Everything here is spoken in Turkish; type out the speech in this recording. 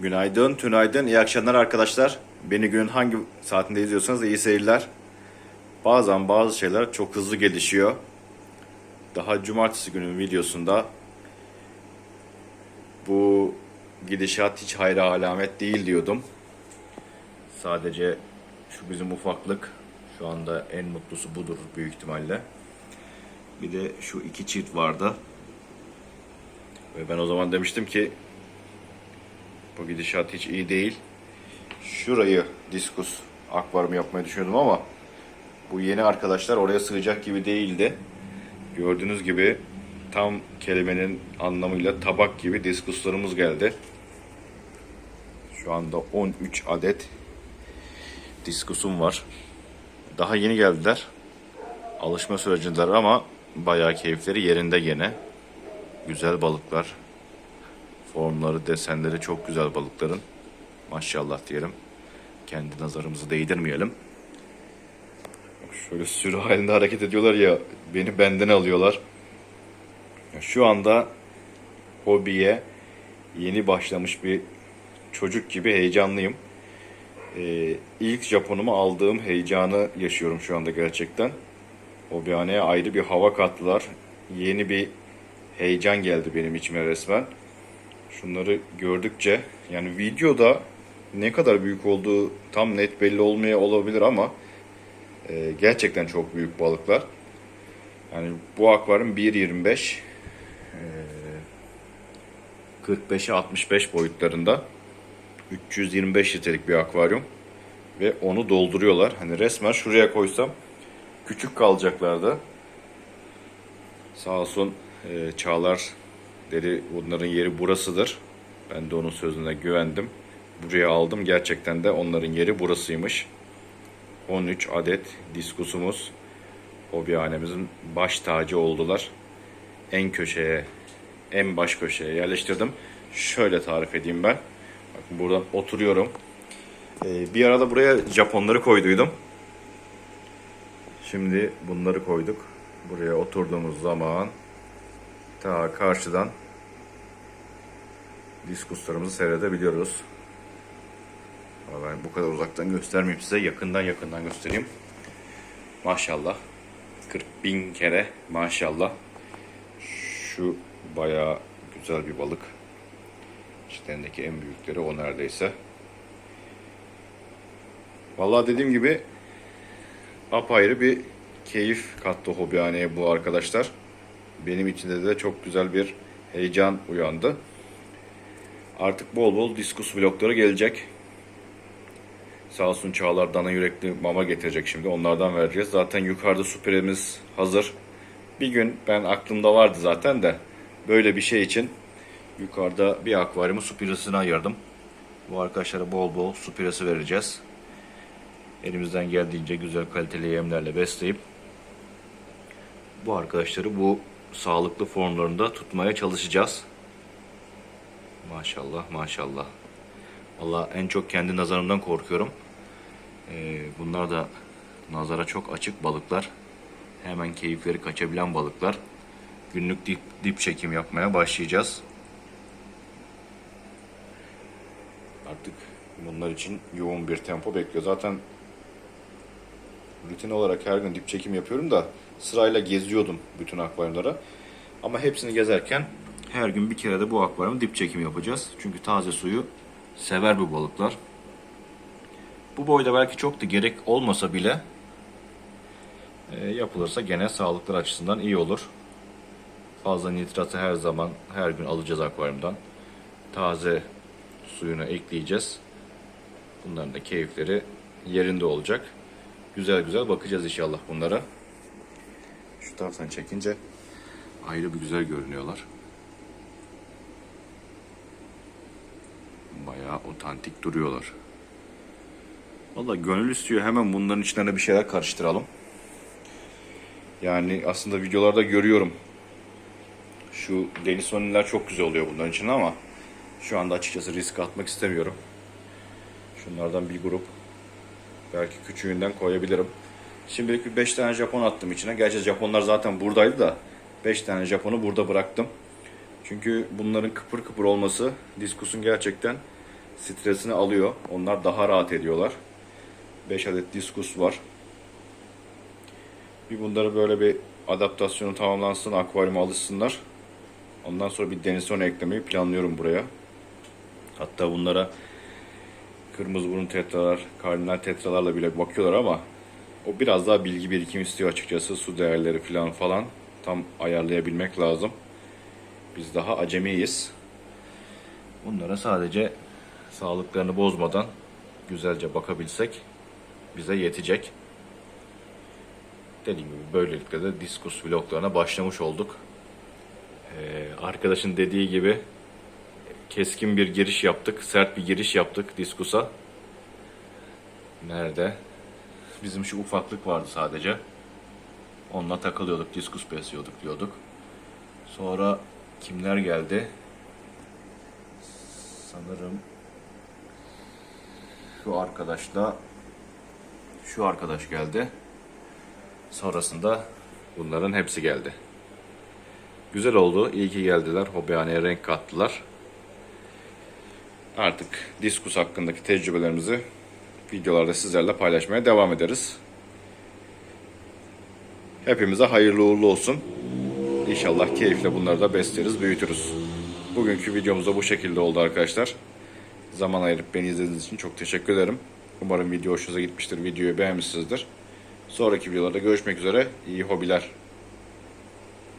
Günaydın, tünaydın, iyi akşamlar arkadaşlar. Beni günün hangi saatinde izliyorsanız iyi seyirler. Bazen bazı şeyler çok hızlı gelişiyor. Daha cumartesi günün videosunda bu gidişat hiç hayra alamet değil diyordum. Sadece şu bizim ufaklık şu anda en mutlusu budur büyük ihtimalle. Bir de şu iki çift vardı. Ve ben o zaman demiştim ki bu gidişat hiç iyi değil. Şurayı diskus akvaryum yapmayı düşünüyordum ama bu yeni arkadaşlar oraya sığacak gibi değildi. Gördüğünüz gibi tam kelimenin anlamıyla tabak gibi diskuslarımız geldi. Şu anda 13 adet diskusum var. Daha yeni geldiler. Alışma sürecindeler ama bayağı keyifleri yerinde gene. Güzel balıklar. Formları, desenleri çok güzel balıkların. Maşallah diyelim. Kendi nazarımızı değdirmeyelim. Şöyle sürü halinde hareket ediyorlar ya, beni benden alıyorlar. Şu anda hobiye yeni başlamış bir çocuk gibi heyecanlıyım. Ee, ilk Japonumu aldığım heyecanı yaşıyorum şu anda gerçekten. Hobihaneye ayrı bir hava kattılar. Yeni bir heyecan geldi benim içime resmen. Şunları gördükçe yani videoda ne kadar büyük olduğu tam net belli olmaya olabilir ama e, gerçekten çok büyük balıklar. Yani bu akvaryum 1.25 e, 45'e 65 boyutlarında 325 litrelik bir akvaryum ve onu dolduruyorlar. Hani resmen şuraya koysam küçük kalacaklardı. Sağ olsun e, Çağlar dedi bunların yeri burasıdır. Ben de onun sözüne güvendim. Buraya aldım. Gerçekten de onların yeri burasıymış. 13 adet diskusumuz hobihanemizin baş tacı oldular. En köşeye, en baş köşeye yerleştirdim. Şöyle tarif edeyim ben. Bakın buradan oturuyorum. Ee, bir arada buraya Japonları koyduydum. Şimdi bunları koyduk. Buraya oturduğumuz zaman ta karşıdan diskuslarımızı seyredebiliyoruz. Ama ben bu kadar uzaktan göstermeyeyim size. Yakından yakından göstereyim. Maşallah. 40 bin kere maşallah. Şu bayağı güzel bir balık. İçlerindeki en büyükleri o neredeyse. Vallahi dediğim gibi apayrı bir keyif kattı hobihaneye bu arkadaşlar. Benim içinde de çok güzel bir heyecan uyandı. Artık bol bol diskus vlogları gelecek. Sağ olsun Çağlar dana yürekli mama getirecek şimdi. Onlardan vereceğiz. Zaten yukarıda süpüremiz hazır. Bir gün ben aklımda vardı zaten de böyle bir şey için yukarıda bir akvaryumu su piresine ayırdım. Bu arkadaşlara bol bol su piresi vereceğiz. Elimizden geldiğince güzel kaliteli yemlerle besleyip bu arkadaşları bu sağlıklı formlarında tutmaya çalışacağız. Maşallah maşallah. Valla en çok kendi nazarımdan korkuyorum. Ee, bunlar da nazara çok açık balıklar. Hemen keyifleri kaçabilen balıklar. Günlük dip, dip çekim yapmaya başlayacağız. Artık bunlar için yoğun bir tempo bekliyor. Zaten rutin olarak her gün dip çekim yapıyorum da sırayla geziyordum bütün akvaryumlara. Ama hepsini gezerken her gün bir kere de bu akvaryumu dip çekim yapacağız. Çünkü taze suyu sever bu balıklar. Bu boyda belki çok da gerek olmasa bile e, yapılırsa gene sağlıklar açısından iyi olur. Fazla nitratı her zaman her gün alacağız akvaryumdan. Taze suyunu ekleyeceğiz. Bunların da keyifleri yerinde olacak. Güzel güzel bakacağız inşallah bunlara. Şu taraftan çekince ayrı bir güzel görünüyorlar. Bayağı otantik duruyorlar. Valla gönül istiyor hemen bunların içlerine bir şeyler karıştıralım. Yani aslında videolarda görüyorum. Şu Denisoniler çok güzel oluyor bunların için ama şu anda açıkçası risk atmak istemiyorum. Şunlardan bir grup belki küçüğünden koyabilirim. Şimdilik bir 5 tane Japon attım içine. Gerçi Japonlar zaten buradaydı da 5 tane Japon'u burada bıraktım. Çünkü bunların kıpır kıpır olması diskusun gerçekten stresini alıyor. Onlar daha rahat ediyorlar. 5 adet diskus var. Bir bunları böyle bir adaptasyonu tamamlansın, akvaryuma alışsınlar. Ondan sonra bir deniz sonu eklemeyi planlıyorum buraya. Hatta bunlara kırmızı burun tetralar, kardinal tetralarla bile bakıyorlar ama o biraz daha bilgi birikim istiyor açıkçası. Su değerleri falan falan tam ayarlayabilmek lazım. Biz daha acemiyiz. Bunlara sadece sağlıklarını bozmadan güzelce bakabilsek bize yetecek. Dediğim gibi böylelikle de diskus vloglarına başlamış olduk. Ee, arkadaşın dediği gibi keskin bir giriş yaptık, sert bir giriş yaptık diskusa. Nerede? Bizim şu ufaklık vardı sadece. Onunla takılıyorduk, diskus besliyorduk diyorduk. Sonra kimler geldi? Sanırım şu arkadaşla şu arkadaş geldi. Sonrasında bunların hepsi geldi. Güzel oldu. İyi ki geldiler. Hobihaneye renk kattılar. Artık diskus hakkındaki tecrübelerimizi videolarda sizlerle paylaşmaya devam ederiz. Hepimize hayırlı uğurlu olsun. İnşallah keyifle bunları da besleriz, büyütürüz. Bugünkü videomuz da bu şekilde oldu arkadaşlar. Zaman ayırıp beni izlediğiniz için çok teşekkür ederim. Umarım video hoşunuza gitmiştir, videoyu beğenmişsinizdir. Sonraki videolarda görüşmek üzere. İyi hobiler.